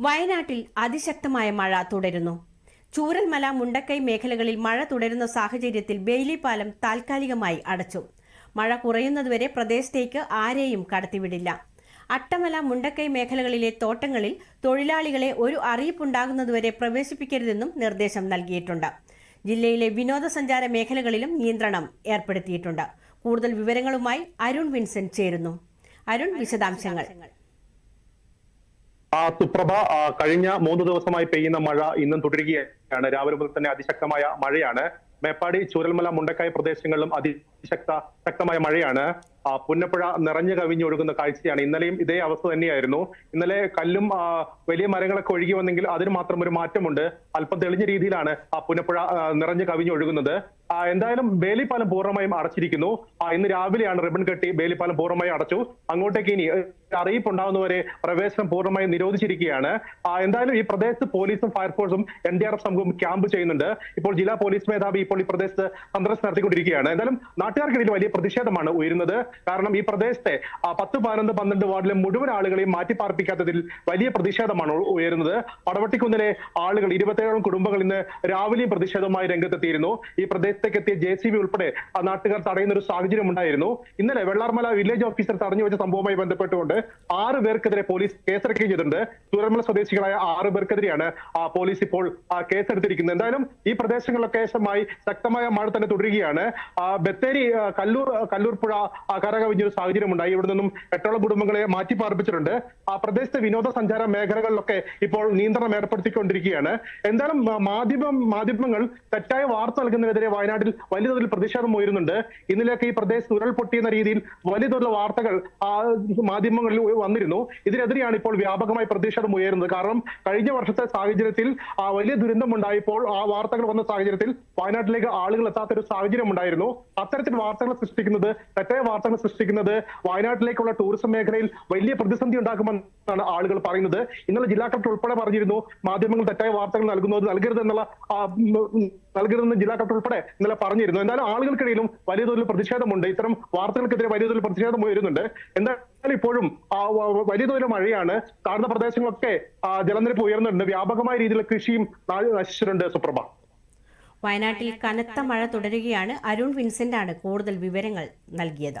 വയനാട്ടിൽ അതിശക്തമായ മഴ തുടരുന്നു. ചൂരൽമല മുണ്ടക്കൈ മേഖലകളിൽ മഴ തുടരുന്ന സാഹചര്യത്തിൽ ബെയിലി പാലം താൽക്കാലികമായി അടച്ചു. മഴ കുറയുന്നതുവരെ പ്രദേശത്തേക്ക് ആരെയും കടത്തിവിടില്ല. അട്ടമല മുണ്ടക്കൈ മേഖലകളിലെ തോട്ടങ്ങളിൽ തൊഴിലാളികളെ ഒരു അറിയിപ്പുണ്ടാകുന്നതുവരെ പ്രവേശിപ്പിക്കരുതെന്നും നിർദ്ദേശം നൽകിയിട്ടുണ്ട്. ജില്ലയിലെ വിനോദസഞ്ചാര മേഖലകളിലും നിയന്ത്രണം ഏർപ്പെടുത്തിയിട്ടുണ്ട്. കൂടുതൽ വിവരങ്ങളുമായി അരുൺ വിൻസെന്റ് ചേരുന്നു. അരുൺ വിശദാംശങ്ങൾ. ആ സുപ്രഭ കഴിഞ്ഞ മൂന്ന് ദിവസമായി പെയ്യുന്ന മഴ ഇന്നും തുടരുകയാണ്. രാവിലെ മുതൽ തന്നെ അതിശക്തമായ മഴയാണ്. മേപ്പാടി ചൂരൽമല മുണ്ടക്കായ പ്രദേശങ്ങളിലും അതിശക്ത ശക്തമായ മഴയാണ്. പുന്നപ്പുഴ നിറഞ്ഞു കവിഞ്ഞു ഒഴുകുന്ന കാഴ്ചയാണ്. ഇന്നലെയും ഇതേ അവസ്ഥ തന്നെയായിരുന്നു. ഇന്നലെ കല്ലും വലിയ മരങ്ങളൊക്കെ ഒഴുകി വന്നെങ്കിൽ അതിന് മാത്രം ഒരു മാറ്റമുണ്ട്. അല്പം തെളിഞ്ഞ രീതിയിലാണ് ആ പുന്നപ്പുഴ നിറഞ്ഞു കവിഞ്ഞൊഴുകുന്നത് എന്തായാലും ബേലിപ്പാലം പൂർണമായും അടച്ചിരിക്കുന്നു. ഇന്ന് രാവിലെയാണ് റിബൺ കെട്ടി ബേലിപ്പാലം പൂർണമായും അടച്ചു. അങ്ങോട്ടേക്ക് ഇനി അറിയിപ്പ് ഉണ്ടാകുന്നവരെ പ്രവേശനം പൂർണമായും നിരോധിച്ചിരിക്കുകയാണ്. എന്തായാലും ഈ പ്രദേശത്ത് പോലീസും ഫയർഫോഴ്സും എൻ ഡി ആർ എഫ് സംഘവും ക്യാമ്പ് ചെയ്യുന്നുണ്ട്. ഇപ്പോൾ ജില്ലാ പോലീസ് മേധാവി ഇപ്പോൾ ഈ പ്രദേശത്ത് സന്ദർശനം നടത്തിക്കൊണ്ടിരിക്കുകയാണ്. എന്തായാലും നാട്ടുകാർക്കിടയിൽ വലിയ പ്രതിഷേധമാണ് ഉയരുന്നത്. കാരണം ഈ പ്രദേശത്തെ പത്ത് പതിനൊന്ന് പന്ത്രണ്ട് വാർഡിലെ മുഴുവൻ ആളുകളെയും മാറ്റി പാർപ്പിക്കാത്തതിൽ വലിയ പ്രതിഷേധമാണ് ഉയരുന്നത്. പടവട്ടിക്കുന്നിലെ ആളുകൾ ഇരുപത്തേഴോളം കുടുംബങ്ങൾ ഇന്ന് രാവിലെയും പ്രതിഷേധവുമായി രംഗത്തെത്തിയിരുന്നു. ഈ പ്രദേശത്തേക്ക് എത്തിയ ജെ സി ബി ഉൾപ്പെടെ നാട്ടുകാർ തടയുന്ന ഒരു സാഹചര്യം ഉണ്ടായിരുന്നു. ഇന്നലെ വെള്ളാർമല വില്ലേജ് ഓഫീസർ തടഞ്ഞു വെച്ച സംഭവവുമായി ബന്ധപ്പെട്ടുകൊണ്ട് ആറ് പേർക്കെതിരെ പോലീസ് കേസെടുക്കുകയും ചെയ്തിട്ടുണ്ട്. തുറമല സ്വദേശികളായ ആറ് പേർക്കെതിരെയാണ് പോലീസ് ഇപ്പോൾ കേസെടുത്തിരിക്കുന്നത്. എന്തായാലും ഈ പ്രദേശങ്ങളിലൊക്കെ ശക്തമായ മഴ തന്നെ തുടരുകയാണ്. ബത്തേരി കല്ലൂർ ആ, പുഴ ആ, സാഹചര്യം ഉണ്ടായി ഇവിടെ നിന്നും എട്ടോളം കുടുംബങ്ങളെ മാറ്റി പാർപ്പിച്ചിട്ടുണ്ട് ആ പ്രദേശത്തെ വിനോദസഞ്ചാര മേഖലകളിലൊക്കെ ഇപ്പോൾ നിയന്ത്രണം ഏർപ്പെടുത്തിക്കൊണ്ടിരിക്കുകയാണ്. എന്തായാലും ആ, മാധ്യമം മാധ്യമങ്ങൾ തെറ്റായ വാർത്ത നൽകുന്നതിനെതിരെ വയനാട്ടിൽ വലിയ തോതിൽ പ്രതിഷേധം ഉയരുന്നുണ്ട്. ഇന്നലെയൊക്കെ ഈ പ്രദേശത്ത് ഉരുൾ പൊട്ടിയെന്ന രീതിയിൽ വലിയ തോതിലുള്ള വാർത്തകൾ ആ മാധ്യമങ്ങളിൽ വന്നിരുന്നു. ഇതിനെതിരെയാണ് ഇപ്പോൾ വ്യാപകമായി പ്രതിഷേധം ഉയരുന്നത്. കാരണം കഴിഞ്ഞ വർഷത്തെ സാഹചര്യത്തിൽ ആ വലിയ ദുരന്തം ഉണ്ടായപ്പോൾ ആ വാർത്തകൾ വന്ന സാഹചര്യത്തിൽ വയനാട്ടിലേക്ക് ആളുകൾ എത്താത്ത ഒരു സാഹചര്യം ഉണ്ടായിരുന്നു അത്തരത്തിൽ വാർത്തകൾ സൃഷ്ടിക്കുന്നത് തെറ്റായ വാർത്തകൾ സൃഷ്ടിക്കുന്നത് വയനാട്ടിലേക്കുള്ള ടൂറിസം മേഖലയിൽ വലിയ പ്രതിസന്ധി ഉണ്ടാക്കുമെന്നാണ് ആളുകൾ പറയുന്നത്. ഇന്നലെ ജില്ലാ കളക്ടർ ഉൾപ്പെടെ പറഞ്ഞിരുന്നു മാധ്യമങ്ങൾ തെറ്റായ വാർത്തകൾ നൽകുന്നത് നൽകരുതെന്നുള്ള നൽകരുതെന്ന് ജില്ലാ കളക്ടർ ഉൾപ്പെടെ ഇന്നലെ പറഞ്ഞിരുന്നു. എന്തായാലും ആളുകൾക്കിടയിലും വലിയ തോതിൽ പ്രതിഷേധമുണ്ട്. ഇത്തരം വാർത്തകൾക്കെതിരെ വലിയ തോതിൽ പ്രതിഷേധം ഉയരുന്നുണ്ട്. എന്തായാലും ഇപ്പോഴും വലിയ തോതിൽ മഴയാണ്. താഴ്ന്ന പ്രദേശങ്ങളൊക്കെ ജലനിരപ്പ് ഉയർന്നിട്ടുണ്ട്. വ്യാപകമായ രീതിയിൽ കൃഷിയും നശിച്ചിട്ടുണ്ട് സുപ്രഭ. വയനാട്ടിൽ കനത്ത മഴ തുടരുകയാണ്. അരുൺ വിൻസെന്റാണ് കൂടുതൽ വിവരങ്ങൾ നൽകിയത്.